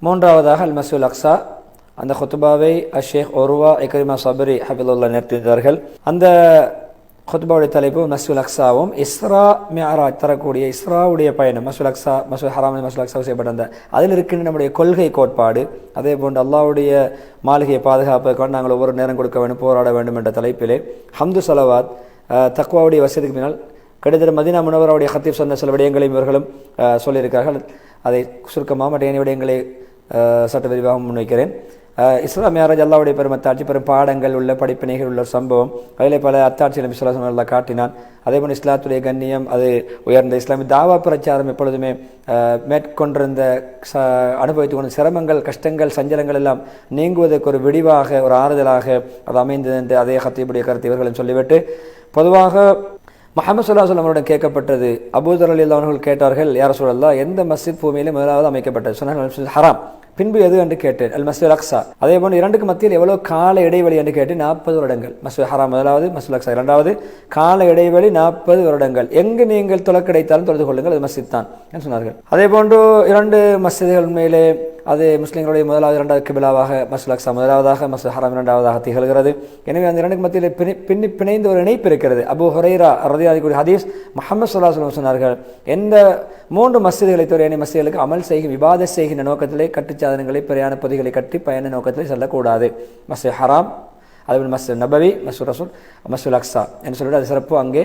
மூன்றாவதாக அல் மசூல் அக்ஸா. அந்த ஹுத்துபாவை அஷேக் ஒருவா இக்ரிமா சபரி ஹபிலுல்லா நிறுத்தினார்கள் அந்த ஹுத்பாவுடைய தலைப்பு மசூல் அக்ஸாவும் இஸ்ரா மியாராஜ் தரக்கூடிய இஸ்ராவுடைய பயணம். மசூல் அக்ஸா மசூல் ஹராம் மசூல் அக்ஸா செய்யப்பட்ட அந்த அதில் இருக்கின்ற நம்முடைய கொள்கை கோட்பாடு அதே போன்று அல்லாவுடைய மாளிகையை பாதுகாப்பதற்காக நாங்கள் ஒவ்வொரு நேரம் கொடுக்க வேண்டும் போராட வேண்டும் என்ற தலைப்பிலே ஹம்து சலவாத் தக்வாவுடைய வசதிக்கு பின்னால் கிட்டத்தட்ட மதினா முனவராவுடைய ஹத்தீப் சொன்ன சில விடயங்களையும் இவர்களும் சொல்லியிருக்கிறார்கள். அதை சுருக்கமாக மற்ற விடயங்களை சட்ட விரிவாக முன்வைக்கிறேன். இஸ்லாம் யாராஜ் அல்லாவுடைய பெரும் அத்தாட்சி பெரும் பாடங்கள் உள்ள படிப்பினைகள் உள்ள சம்பவம். அதில் பல அத்தாட்சிகளும் விசுவாசம் அல்லா காட்டினான். அதே போல் இஸ்லாத்துடைய கண்ணியம் அது உயர்ந்த இஸ்லாமிய தாவா பிரச்சாரம் எப்பொழுதுமே மேற்கொண்டிருந்த ச அனுபவித்து கொண்ட சிரமங்கள் கஷ்டங்கள் சஞ்சலங்கள் எல்லாம் நீங்குவதற்கு ஒரு விடிவாக ஒரு ஆறுதலாக அது அமைந்தது என்று அதே ஹத்தீபுடைய கருத்து இவர்களும் சொல்லிவிட்டு பொதுவாக மஹமது சுல்லா அவருடன் கேட்கப்பட்டது. அபூதர் அலி அவர்கள் கேட்டார்கள் யார சொல்லல்லா எந்த மஸ்ஜித் பூமியிலும் முதலாவது அமைக்கப்பட்டது. சொன்னார்கள் ஹராம். பின்பு எது என்று கேட்டேன். அல் மஸ்ஜித் அக்ஸா. அதே போன்று இரண்டுக்கு மத்தியில் எவ்வளவு கால இடைவெளி என்று கேட்டு நாற்பது வருடங்கள். மஸ்ஜித் ஹராம் முதலாவது மஸ்ஜித் அக்ஸா இரண்டாவது. கால இடைவெளி நாற்பது வருடங்கள். எங்கு நீங்கள் தொலை கிடைத்தாலும் தொழுது கொள்ளுங்கள். அது மசித் தான் என்று சொன்னார்கள். அதே போன்று இரண்டு மசிதிகள் உண்மையிலே அது முஸ்லீம்களுடைய முதலாவது இரண்டாவது கிபிலாவாக மசூல் அக்ஸா முதலாவதாக மசூல் ஹராம் இரண்டாவதாக திகழ்கிறது. எனவே அந்த இரண்டுக்கு மத்தியில் பிணை பின்னி பிணைந்த ஒரு இணைப்பு இருக்கிறது. அபு ஹுரைரா ரதியாதிக்குரிய ஹதீஸ் முஹம்மது சுல்லா சொல்லம் சொன்னார்கள் எந்த மூன்று மசிதிகளை துறையணி மசிதிகளுக்கு அமல் செய்கிற விவாத செய்கின்ற நோக்கத்திலே கட்டுச்சாதனங்களை பிரயாண பொதிகளை கட்டி பயண நோக்கத்திலே செல்லக்கூடாது. மஸ்ஜித் ஹராம் அதுபோல் மஸ்ஜித் நபவி மசூல் ரசூல் மசூல் அக்ஸா என்று சொல்லிட்டு அது சிறப்பு அங்கே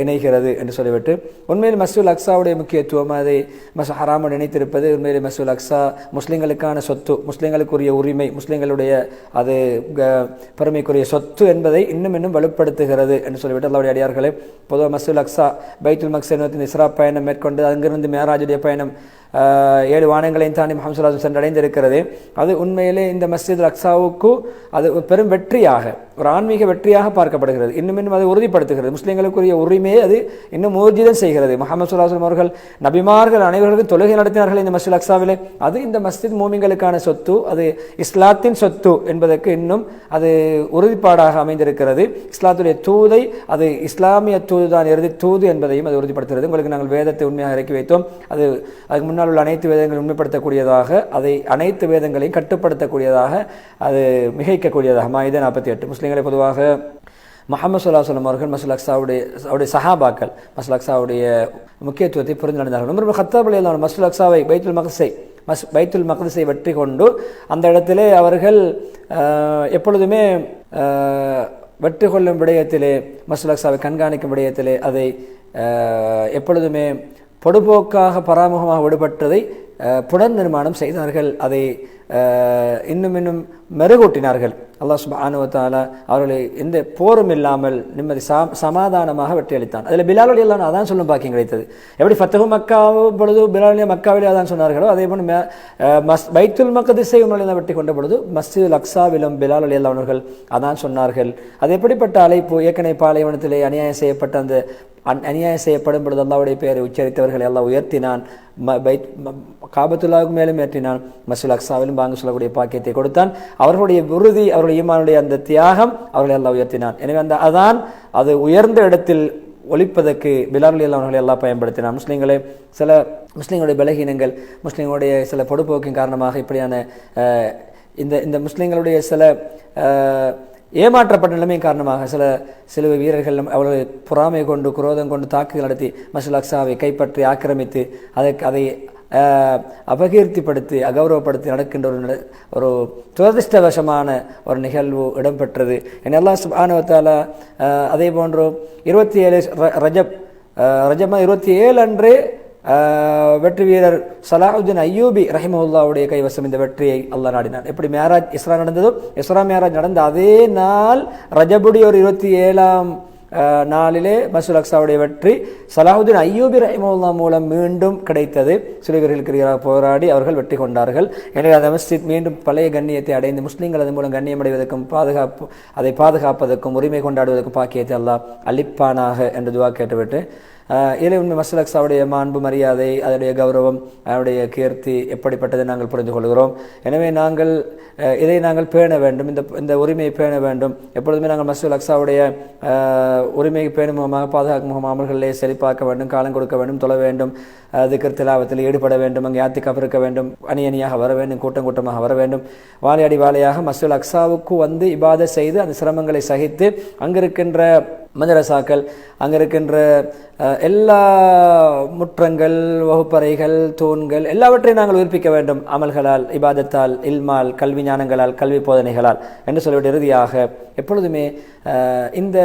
இணைகிறது என்று சொல்லிவிட்டு உண்மையில் மசூல் அக்ஸாவுடைய முக்கியத்துவம் அதை மசூல் ஹராமோடு இணைத்திருப்பது உண்மையில் மசூல் அக்ஸா முஸ்லீம்களுக்கான சொத்து முஸ்லீம்களுக்குரிய உரிமை முஸ்லீம்களுடைய அது க- பெருமைக்குரிய சொத்து என்பதை இன்னும் இன்னும் வலுப்படுத்துகிறது என்று சொல்லிவிட்டு அல்லாவுடைய அடியார்களே பொதுவாக மசூல் அக்ஸா பைத்துல் மக்ஸ் என்பதின் இஸ்ரா பயணம் மேற்கொண்டு அங்கிருந்து மேராஜுடைய பயணம் ஏழு வானங்களையும் தாண்டி முகமது சுல்லாஸ் சென்றடைந்திருக்கிறது. அது உண்மையிலே இந்த மஸ்ஜித் அக்ஸாவுக்கு அது பெரும் வெற்றியாக ஒரு ஆன்மீக வெற்றியாக பார்க்கப்படுகிறது. இன்னும் இன்னும் அதை உறுதிப்படுத்துகிறது. முஸ்லீம்களுக்குரிய உரிமையை அது இன்னும் ஊர்ஜிதம் செய்கிறது. முகமது சுல்லாஸ்லம் அவர்கள் நபிமார்கள் அனைவருக்கும் தொழுகை நடத்தினார்கள் இந்த மஸ்ஜித் அக்ஸாவிலே. அது இந்த மஸ்ஜித் மூமிங்களுக்கான சொத்து அது இஸ்லாத்தின் சொத்து என்பதற்கு இன்னும் அது உறுதிப்பாடாக அமைந்திருக்கிறது. இஸ்லாத்துடைய தூதை அது இஸ்லாமிய தூது தான் இறுதி தூது என்பதையும் அது உறுதிப்படுத்துகிறது. உங்களுக்கு நாங்கள் வேதத்தை உண்மையாக இறக்கி வைத்தோம். அது அதுக்கு முன்னால் உள்ள அனைத்து வேதங்களும் உண்மைப்படுத்தக்கூடியதாக அதை அனைத்து வேதங்களையும் கட்டுப்படுத்தக்கூடியதாக அது மிகைக்கக்கூடியதாக. மாயுத நாற்பத்தி எட்டு. முஸ்லீம்களை பொதுவாக முகமது சுல்லா சொல்லம் அவர்கள் மசூல் அக்ஸாவுடைய அவருடைய சஹாபாக்கள் மசூல் அக்ஸாவுடைய முக்கியத்துவத்தை புரிந்து நடந்தார்கள் ரொம்ப ஹத்தாப் அலி மசூல் அக்ஸாவை பைத்துல் மகசை மஸ் பைத்துல் மக்தஸை வெற்றி கொண்டு அந்த இடத்திலே அவர்கள் எப்பொழுதுமே வெற்றி கொள்ளும் விடயத்திலே மசூல் அக்ஸாவை கண்காணிக்கும் விடயத்திலே அதை எப்பொழுதுமே பொடுபோக்காக பராமுகமாக விடுபட்டதை புனர் நிர்மாணம் செய்தார்கள். அதை இன்னும் இன்னும் மெருகூட்டினார்கள். அல்லாஹ் சுப்ஹானஹு வ அவர்களை எந்த போரும் இல்லாமல் நிம்மதி சா சமாதானமாக வெற்றி அளித்தான் அதில் பிலால் அலி அல்லாஹ் அதான் சொல்லும் பாக்கியம் கிடைத்தது. எப்படி ஃபத்தகு மக்காவும் பொழுது பிலால் அலி மக்காவிலே அதான் சொன்னார்களோ அதே போல் மே- மஸ் பைத்துல் மக்கதிசை உண்மையில வெற்றி கொண்ட பொழுது மஸ்ஜித் அக்ஸாவிலும் பிலால் அலி அவர்கள் அதான் சொன்னார்கள். அது எப்படிப்பட்ட அழைப்பு? ஏற்கனவே பாலைவனத்திலே அநியாயம் செய்யப்பட்ட அந்த அந்- அநியாயம் செய்யப்படும் பொழுது அல்லாவுடைய பெயரை உச்சரித்தவர்களை எல்லாம் உயர்த்தினான். காபத்துல்லாவுக்கு மேலும் ஏற்றினான் மசூல் அக்ஸாவிலும் பாங்கு சொல்லக்கூடிய பாக்கியத்தை கொடுத்தான் அவர்களுடைய உறுதி அவருடைய ஈமானுடைய அந்த தியாகம் அவர்களை எல்லாம் உயர்த்தினான் எனவே அந்த அதான் அது உயர்ந்த இடத்தில் ஒழிப்பதற்கு பிலால் அவர்களை எல்லாம் பயன்படுத்தினார் முஸ்லீம்களை சில முஸ்லீம்களுடைய பலகீனங்கள் முஸ்லீம்களுடைய சில பொடுப்போக்கின் காரணமாக இப்படியான இந்த இந்த முஸ்லீம்களுடைய சில ஏமாற்றப்பட்ட நிலைமையின் காரணமாக சில சில வீரர்கள் அவ்வளவு பொறாமை கொண்டு குரோதம் கொண்டு தாக்குதல் நடத்தி மசூல் அக்ஸாவை கைப்பற்றி ஆக்கிரமித்து அதற்கு அதை அபகீர்த்திப்படுத்தி அகௌரவப்படுத்தி நடக்கின்ற ஒரு ஒரு துரதிருஷ்டவசமான ஒரு நிகழ்வு இடம்பெற்றது. என் அல்லா சுபானுவத்தால அதே போன்று இருபத்தி ஏழு ரஜப் ரஜமா இருபத்தி ஏழு அன்று வெற்றி வீரர் சலாஹுதீன் ஐயூபி ரஹிமஹுல்லாவுடைய கைவசம் இந்த வெற்றியை அல்லாஹ் நாடினார் எப்படி மேராஜ் இஸ்ரா நடந்ததோ இஸ்ரா மேராஜ் நடந்த அதே நாள் ரஜபுடி ஒரு இருபத்தி ஏழாம் நாளிலே மசூல் அக்ஸாவுடைய வெற்றி சலாஹுதீன் ஐயூபி ரஹிமவுல்லா மூலம் மீண்டும் கிடைத்தது. சிறுவர்களுக்கு எதிராக போராடி அவர்கள் வெற்றி கொண்டார்கள். எனவே அந்த மஸ்ஜித் மீண்டும் பழைய கண்ணியத்தை அடைந்து முஸ்லீம்கள் அதன் மூலம் கண்ணியம் அடைவதற்கும் பாதுகாப்பு அதை பாதுகாப்பதற்கும் உரிமை கொண்டாடுவதற்கும் பாக்கியத்தை அல்லாஹ் அளிப்பானாக என்று துவா கேட்டுவிட்டு இலை உண்மை மசலக்ஸ் அவருடைய மாண்பு மரியாதை அதனுடைய கௌரவம் அதனுடைய கீர்த்தி எப்படிப்பட்டதை நாங்கள் புரிந்து கொள்கிறோம். எனவே நாங்கள் இதை நாங்கள் பேண வேண்டும். இந்த இந்த உரிமையை பேண வேண்டும். எப்பொழுதுமே நாங்கள் மசூல் அக்ஸாவுடைய உரிமையை பேணும் முகமாக பாதுகாக்கும் முகமாக அமல்களிலே செழிப்பாக்க வேண்டும் காலம் கொடுக்க வேண்டும் தொழ வேண்டும். திக்கர் திலாவத்தில் ஈடுபட வேண்டும். அங்கே யாத்திக்காப் இருக்க வேண்டும். அணி அணியாக வர வேண்டும். கூட்டம் கூட்டமாக வர வேண்டும். வாழையடி வாழையாக மசூல் அக்ஸாவுக்கு வந்து இபாதை செய்து அந்த சிரமங்களை சகித்து அங்கிருக்கின்ற மதரசாக்கள் அங்கே இருக்கின்ற எல்லா முற்றங்கள் வகுப்பறைகள் தூண்கள் எல்லாவற்றையும் நாங்கள் உயிர்ப்பிக்க வேண்டும். அமல்களால் இபாதத்தால் இல்மால் கல்வி ஞானங்களால் கல்வி போதனைகளால் என்று சொல்லிவிட்டு இறுதியாக எப்பொழுதுமே இந்த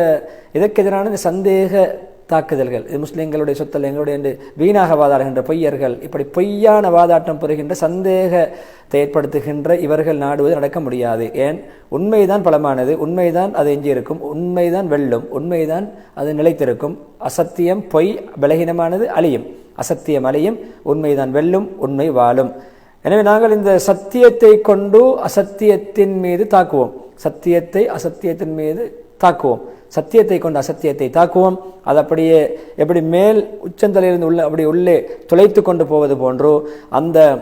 இதற்கெதிரான இந்த சந்தேக தாக்குதல்கள். இது முஸ்லீம்களுடைய சொத்தல் எங்களுடைய என்று வீணாக வாதாடுகின்ற பொய்யர்கள் இப்படி பொய்யான வாதாட்டம் பெறுகின்ற சந்தேகத்தை ஏற்படுத்துகின்ற இவர்கள் நாடுவது நடக்க முடியாது. ஏன்? உண்மைதான் பலமானது உண்மைதான் அது எஞ்சியிருக்கும் உண்மைதான் வெல்லும் உண்மைதான் அது நிலைத்திருக்கும். அசத்தியம் பொய் பலகீனமானது அழியும். அசத்தியம் அழியும் உண்மைதான் வெல்லும் உண்மை வாழும். எனவே நாங்கள் இந்த சத்தியத்தை கொண்டு அசத்தியத்தின் மீது தாக்குவோம். சத்தியத்தை அசத்தியத்தின் மீது தாக்குவோம். சத்தியத்தை கொண்டு அசத்தியத்தை தாக்குவோம். அது அப்படியே எப்படி மேல் உச்சந்தலையிலிருந்து உள்ள அப்படி உள்ளே துளைத்து கொண்டு போவது போன்றோ அந்த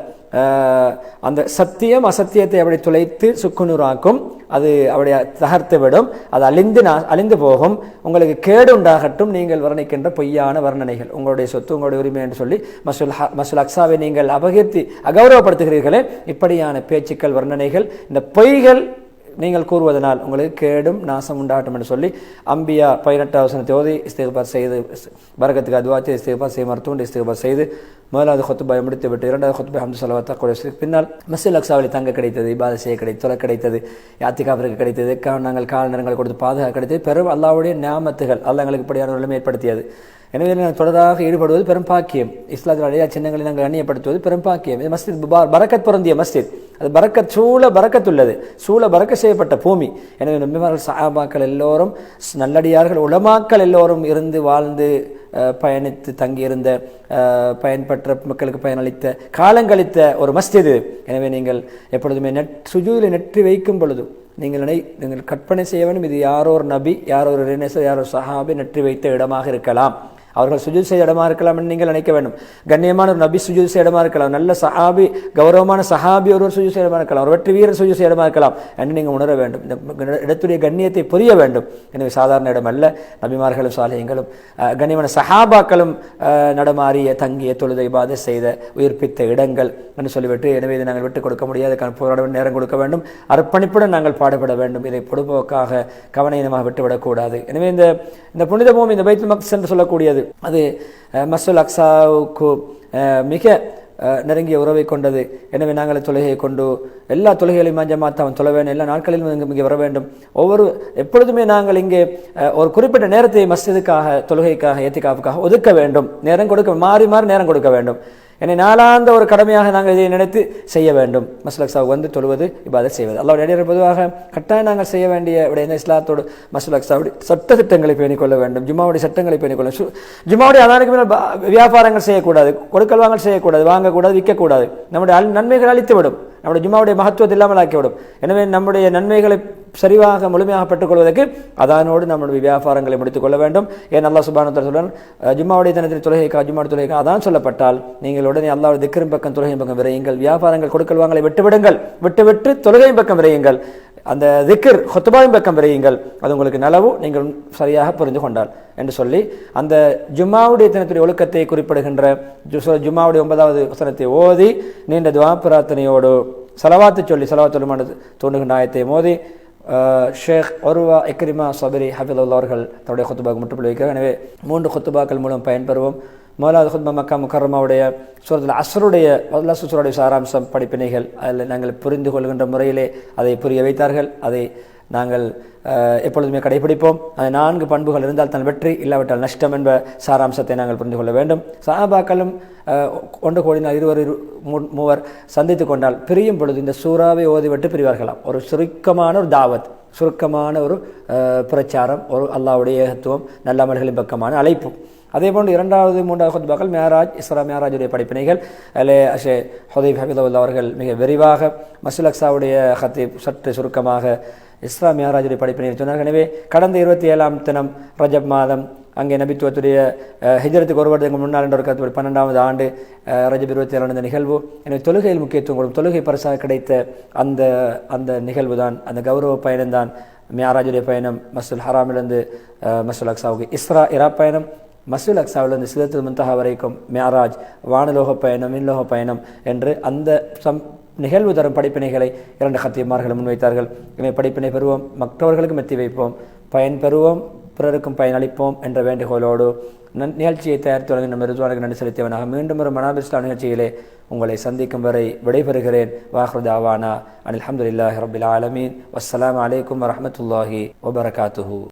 அந்த சத்தியம் அசத்தியத்தை அப்படி துளைத்து சுக்குநூறாக்கும். அது அப்படி தகர்த்து விடும் அது அழிந்து அழிந்து போகும். உங்களுக்கு கேடு உண்டாகட்டும் நீங்கள் வர்ணிக்கின்ற பொய்யான வர்ணனைகள். உங்களுடைய சொத்து உங்களுடைய உரிமை என்று சொல்லி மசூல் ஹ- மசூல் அக்ஸாவை நீங்கள் அபகீர்த்தி அகௌரவப்படுத்துகிறீர்களே. இப்படியான பேச்சுக்கள் வர்ணனைகள் இந்த பொய்கள் நீங்கள் கூறுவதனால் உங்களுக்கு கேடும் நாசம் உண்டாகட்டும் என்று சொல்லி அம்பியா பதினெட்டாவது வசனத்தை ஓதி இஸ்திகபார் செய்து பரகத்துக்கு அதுவாச்சு இஸ்திகபார் செய்ய மருத்துவண்டு இஸ்திகபார் செய்து முதலாவது கொத்துபாய் முடித்து விட்டு இரண்டாவது கொத்துபாய் ஹம்து சலவத்தா கூட பின்னால் மசில் அக்ஸாவில் தங்க கிடைத்தது இபாத செய்ய கிடைத்தது தொலை கிடைத்தது யாத்திகாவிற்கு கிடைத்தது நாங்கள் கால கொடுத்து பாதுகாக்க கிடைத்தது பெரும் அல்லாவுடைய நியமத்துகள் அல்லா எங்களுக்கு இப்படியான நிலைமை ஏற்படுத்தியது. எனவே நாங்கள் தொடராக ஈடுபடுவது பெரும் பாக்கியம். இஸ்லாத்தில் அடையா சின்னங்களை நாங்கள் அந்நியப்படுத்துவது பெரும் பாக்கியம். இது மஸ்ஜித் பரக்கத் பொருந்திய மஸ்ஜித். அது பறக்க சூழ பறக்கத்துள்ளது. சூழ பறக்க செய்யப்பட்ட பூமி. எனவே நம்பிமார்கள் சஹாபாக்கள் எல்லோரும் நல்லடியார்கள் உலமாக்கள் எல்லோரும் இருந்து வாழ்ந்து பயணித்து தங்கியிருந்த பயன்பற்ற மக்களுக்கு பயனளித்த காலங்களித்த ஒரு மஸ்திது எனவே நீங்கள் எப்பொழுதுமே நெட் சுஜூதில் நெற்றி வைக்கும் பொழுது நீங்கள் நினை நீங்கள் கற்பனை செய்ய வேண்டும். இது யாரோ ஒரு நபி யாரோ ஒரு ரினேசர் யாரோ ஒரு சஹாபி நெற்றி வைத்த இடமாக இருக்கலாம். அவர்கள் சுஜூத் செய்த இடமா இருக்கலாம்னு நீங்கள் நினைக்க வேண்டும். கண்ணியமான ஒரு நபி சுஜூத் செய்த இடமா இருக்கலாம். நல்ல சஹாபி கௌரவமான சஹாபி ஒருவர் சுஜூத் செய்ய இடமா இருக்கலாம். ஒரு வெற்றி வீரர் சுஜூத் செய்ய இடமா இருக்கலாம் என்று நீங்கள் உணர வேண்டும். இந்த இடத்துடைய கண்ணியத்தை புரிய வேண்டும். எனவே சாதாரண இடம் அல்ல. நபிமார்களும் சாலையங்களும் கண்ணியமான சஹாபாக்களும் நடமாறிய தங்கிய தொழுதை பாதை செய்த உயிர்ப்பித்த இடங்கள் என்று சொல்லிவிட்டு எனவே இதை நாங்கள் விட்டுக் கொடுக்க முடியாது. போராட நேரம் கொடுக்க வேண்டும். அர்ப்பணிப்புடன் நாங்கள் பாடுபட வேண்டும். இதை பொடுபோக்காக கவனீனமாக விட்டுவிடக்கூடாது எனவே இந்த இந்த புனித பூமி இந்த பைத்து மக்ஸ் என்று சொல்லக்கூடியது அது அஹ், அக்ஸாவுக்கு மிக நெருங்கிய உறவை கொண்டது. எனவே நாங்கள் தொழுகையை கொண்டு எல்லா தொழுகைகளையும் மஞ்சமாத்த அவன் தொழ வேண்டும். எல்லா நாட்களிலும் இங்கு இங்கே வர வேண்டும். ஒவ்வொரு எப்பொழுதுமே நாங்கள் இங்கே ஒரு குறிப்பிட்ட நேரத்தை மஸ்ஜிதுக்காக தொழுகைக்காக ஏத்திக்காவுக்காக ஒதுக்க வேண்டும். நேரம் கொடுக்க மாறி மாறி நேரம் கொடுக்க வேண்டும். என்னை நாளாந்த ஒரு கடமையாக நாங்கள் இதை நினைத்து செய்ய வேண்டும். மஸ்லக்ஸாவுக்கு வந்து தொழுவது இபாதத் செய்வது. அல்லாவுடைய பொதுவாக கட்டாயம் நாங்கள் செய்ய வேண்டிய விடயம் இஸ்லாத்தோடு மஸ்லக்ஸாவுடைய சட்ட திட்டங்களை பேணிக்கொள்ள வேண்டும். ஜும்மாவுடைய சட்டங்களை பேணிக்கொள்ள ஜும்மாவுடைய அதானுக்கு மேல் வியாபாரங்கள் செய்யக்கூடாது. கொடுக்கல் வாங்கல் செய்யக்கூடாது. வாங்கக்கூடாது விற்கக்கூடாது. நம்முடைய நன்மைகள் அழித்துவிடும். நம்முடைய ஜும்மாவுடைய மகத்துவத்தை இல்லாமல் ஆக்கிவிடும். எனவே நம்முடைய நன்மைகளை சரிவாக முழுமையாக பெற்றுக்கொள்வதற்கு அதானோடு நம்முடைய வியாபாரங்களை முடித்துக் கொள்ள வேண்டும். ஏன் அல்லா சுபானத்தில் சொல்றான் ஜும்மாவுடைய தினத்தில் தொழுகைக்கா ஜும்மா தொழுகைக்கா? அதான் சொல்லப்பட்டால் நீங்கள் உடனே அல்லாவுடைய திக்கரும் பக்கம் தொழுகையும் பக்கம் விரையுங்கள். வியாபாரங்கள் கொடுக்கல் வாங்கலை விட்டுவிடுங்கள். விட்டுவிட்டு தொழுகையும் பக்கம் விரையுங்கள். அந்த திக்கர் ஹொத்துபாவின் பக்கம் விரையுங்கள். அது உங்களுக்கு நலவும் நீங்கள் சரியாக புரிந்து கொண்டால் என்று சொல்லி அந்த ஜும்மாவுடைய தினத்துடைய ஒழுக்கத்தை குறிப்பிடுகின்ற ஜு- ஜும்மாவுடைய ஒன்பதாவது வசனத்தை ஓதி நீண்ட துவா பிரார்த்தனையோடு செலவாத்து சொல்லி சலவாத்து தோன்றுகின்ற ஆயத்தை மோதி ஷேக் ஒருவா இக்ரிமா சபரி ஹபிதுல்லா அவர்கள் தன்னுடைய கொத்துபாக்கு முற்றுப்புள்ளி வைக்கிறார். எனவே மூன்று கொத்துபாக்கள் மூலம் பயன்பெறுவோம். முதலாவது ஹுத்மா மக்கா முக்கரமாவுடைய சூரத்தில் அஸ்ருடைய அல்லா சுசருடைய சாராம்சம் படிப்பினைகள் அதில் நாங்கள் புரிந்து கொள்கின்ற முறையிலே அதை புரிய வைத்தார்கள். அதை நாங்கள் எப்பொழுதுமே கடைபிடிப்போம். அது நான்கு பண்புகள் இருந்தால் தான் வெற்றி இல்லாவிட்டால் நஷ்டம் என்ப சாராம்சத்தை நாங்கள் புரிந்து கொள்ள வேண்டும். சஹாபாக்களும் ஒன்று கோடினால் இருவர் மூ- மூவர் சந்தித்து கொண்டால் பிரியும் பொழுது இந்த சூறாவை ஓதிவிட்டு பிரிவார்களாம். ஒரு சுருக்கமான ஒரு தாவத் சுருக்கமான ஒரு பிரச்சாரம் ஒரு அல்லாவுடைய ஏகத்துவம் நல்லமல்களின் பக்கமான அழைப்பு. அதே போன்று இரண்டாவது மூன்றாவது ஹுத்பாக்கள் மேராஜ் இஸ்ரா மேராஜுடைய படிப்பினைகள். அலே அஷே ஹுதைப் ஹபிதுல்லா அவர்கள் மிக விரிவாக மசுல் அக்ஸாவுடைய ஹத்தீப் சற்று சுருக்கமாக இஸ்ரா மேராஜுடைய படிப்பினை சொன்னார்கள். எனவே கடந்த இருபத்தி ஏழாம் தினம் ரஜப் மாதம் அங்கே நபித்துவத்துடைய ஹிஜரத்துக்கு ஒரு வருடத்துக்கு முன்னால் என்ற ஒரு கருத்து பன்னெண்டாவது ஆண்டு ரஜப் இருபத்தி ஏழு நிகழ்வு. எனவே தொழுகையில் முக்கியத்துவம் கொடுக்கும் தொழுகை பரிசாக கிடைத்த அந்த அந்த நிகழ்வு தான் அந்த கௌரவ பயணம் தான் மியாராஜுடைய பயணம் மசூல் ஹராமிலிருந்து அஹ், மசூல் அக்ஸாவுக்கு இஸ்ரா இரா பயணம் மசூல் அக்ஸாவிலிருந்து சிதத்து முந்தகா வரைக்கும் மியாராஜ் வானலோக பயணம் விண்லோக பயணம் என்று அந்த சம் நிகழ்வு தரும் படிப்பினைகளை இரண்டு கத்தியமார்கள் முன்வைத்தார்கள். எனவே படிப்பினை பெறுவோம் மற்றவர்களுக்கும் எத்தி வைப்போம் பயன் பெறுவோம் பிறருக்கும் பயனளிப்போம் என்ற வேண்டுகோளோடு நன் நிகழ்ச்சியை தயாரித்து வழங்கின மிருதுவானுக்கு நன்றி செலுத்தியவனாக மீண்டும் ஒரு மனாபிஸ்லா நிகழ்ச்சியிலே உங்களை சந்திக்கும் வரை விடைபெறுகிறேன். வாஹ்ருதாவானா அனில் அஹமதுல்லாஹி ரபில் ஆலமீன். வஸ்ஸலாமு அலைக்கும் வரமத்துல்லாஹி வபரகாத்துஹூ.